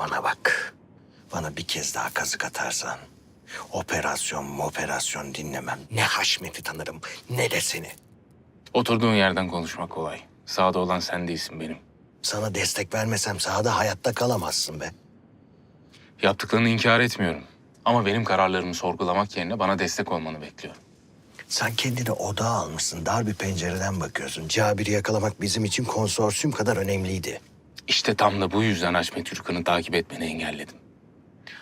Bana bak. Bana bir kez daha kazık atarsan operasyon operasyon dinlemem. Ne Haşmet'i tanırım ne de seni. Oturduğun yerden konuşmak kolay. Sağda olan sen değilsin benim. Sana destek vermesem sahada hayatta kalamazsın be. Yaptıklarını inkar etmiyorum. Ama benim kararlarımı sorgulamak yerine bana destek olmanı bekliyorum. Sen kendini odağa almışsın. Dar bir pencereden bakıyorsun. Cabir'i yakalamak bizim için konsorsiyum kadar önemliydi. İşte tam da bu yüzden Haşmet Yurkan'ı takip etmeni engelledim.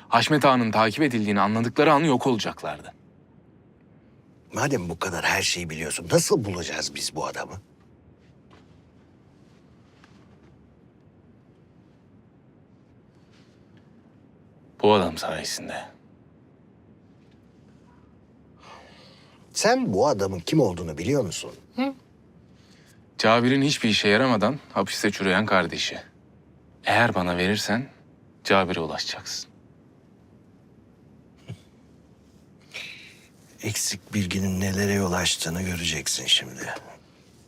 Haşmet Ağa'nın takip edildiğini anladıkları an yok olacaklardı. Madem bu kadar her şeyi biliyorsun nasıl bulacağız biz bu adamı? Bu adam sayesinde. Sen bu adamın kim olduğunu biliyor musun? Cabir'in hiçbir işe yaramadan hapiste çürüyen kardeşi. Eğer bana verirsen Cabir'e ulaşacaksın. Eksik bilginin nelere yol açtığını göreceksin şimdi.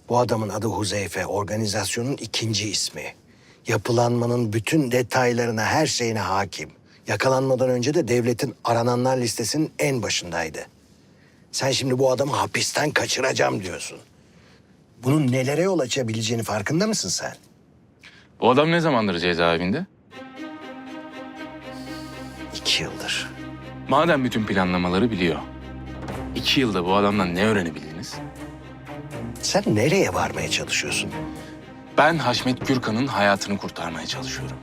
Bu adamın adı Huzeyfe, organizasyonun ikinci ismi. Yapılanmanın bütün detaylarına, her şeyine hakim. Yakalanmadan önce de devletin arananlar listesinin en başındaydı. Sen şimdi bu adamı hapisten kaçıracağım diyorsun. Bunun nelere yol açabileceğini farkında mısın sen? Bu adam ne zamandır cezaevinde? İki yıldır. Madem bütün planlamaları biliyor. İki yılda bu adamdan ne öğrenebildiniz? Sen nereye varmaya çalışıyorsun? Ben Haşmet Gürkan'ın hayatını kurtarmaya çalışıyorum.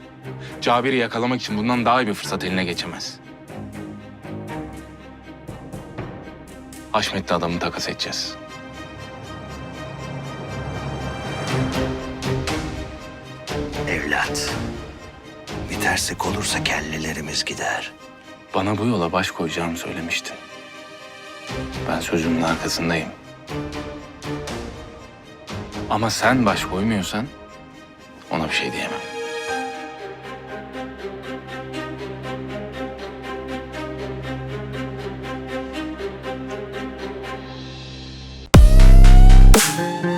Cabir'i yakalamak için bundan daha iyi bir fırsat eline geçemez. Haşmet'le adamı takas edeceğiz. evlat. Bir terslik olursa kellelerimiz gider. Bana bu yola baş koyacağımı söylemiştin. Ben sözümün arkasındayım. Ama sen baş koymuyorsan ona bir şey diyemem. Müzik